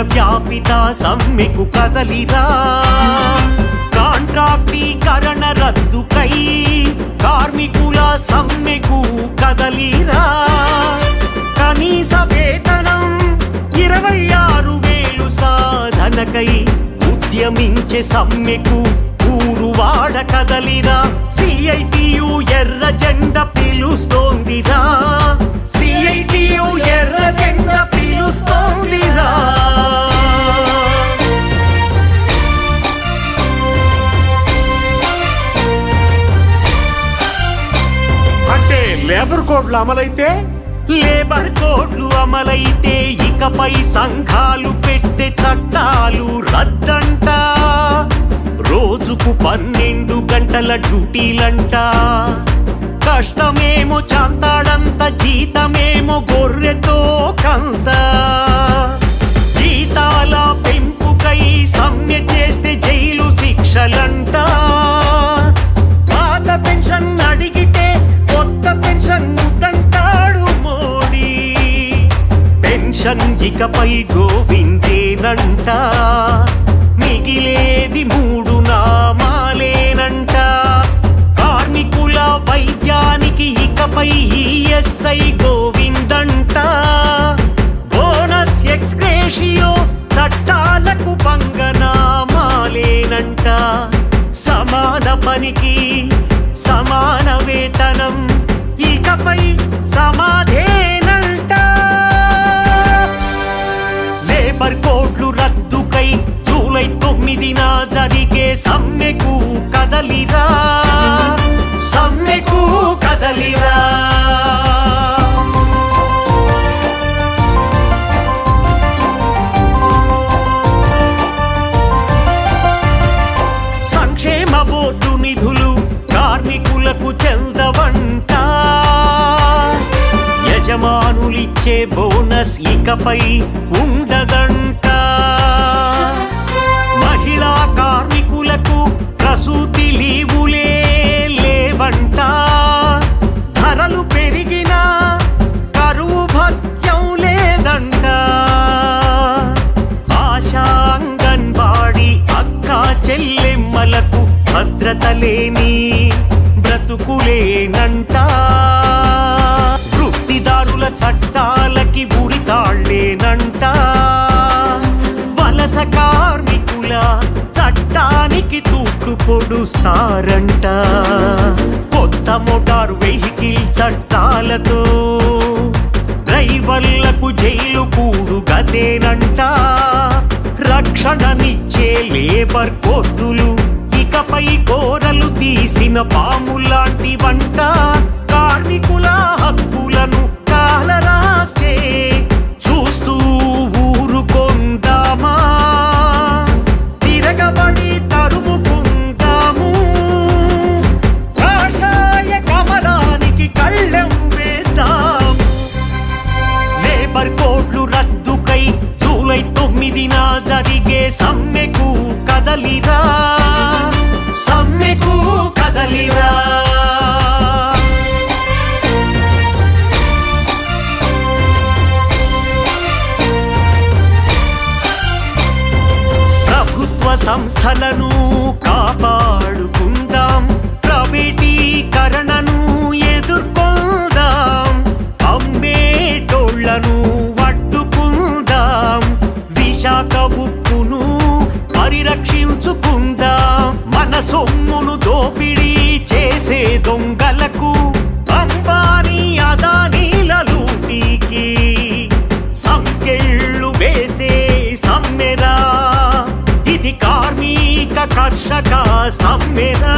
వ్యాపిత సమ్మెకు కదలిరా. కాంట్రాక్టీకరణ రద్దుకై కార్మికుల సమ్మెకు కదలిరా. కనీస వేతనం ఇరవై ఆరు వేలు సాధనకై ఉద్యమించే సమ్మెకు ఊరువాడ కదలిరా. సిఐటియు ఎర్ర జెండ పిలుస్తోందిరా. సిఐటియు లేబర్ కోడ్లు అమలైతే? లేబర్ కోడ్లు అమలైతే ఇకపై సంఘాలు పెట్టే చట్టాలు రద్దంట. రోజుకు పన్నెండు గంటల డ్యూటీలంట. కష్టమేమో చాంతాడంత జీతమేమో గొర్రెతో కంత. పెన్షన్ గోవిందేనంట. మిగిలేది మూడు యజమానులిచ్చే బోనస్ ఇకపై ఉండదంట. మహిళా కార్మికులకు ప్రసూతి లీవులే లేవంట. ధరలు పెరిగినా కరువు భత్యం లేదంట. ఆశా అంగన్వాడి అక్క చెల్లెమ్మలకు భద్రత లేని బ్రతుకులేనంటా. చట్టాలకి ఉరితాళ్ళేనంట. వలస కార్మికుల చట్టానికి తూట్లు పొడుస్తారంట. కొత్త మోటార్ వెహికల్ చట్టాలతో డ్రైవర్లకు జైలు కూడు గదేనంట రక్షణనిచ్చే లేబర్ కోర్టులు ఇకపై కోరలు తీసిన పాములాంటి వంట తొమ్మిదిన జరిగే సమ్మెకు కదలిరా. సమ్మెకు కదలిరా. ప్రభుత్వ సంస్థలను కాపా విశాఖ ఉప్పును పరిరక్షించుకుందాం మన సొమ్మును దోపిడీ చేసే దొంగలకు అంబానీ అదానీల లూటీకి సంకెళ్ళు వేసే సమ్మెరా. ఇది కార్మిక కర్షక సమ్మెరా.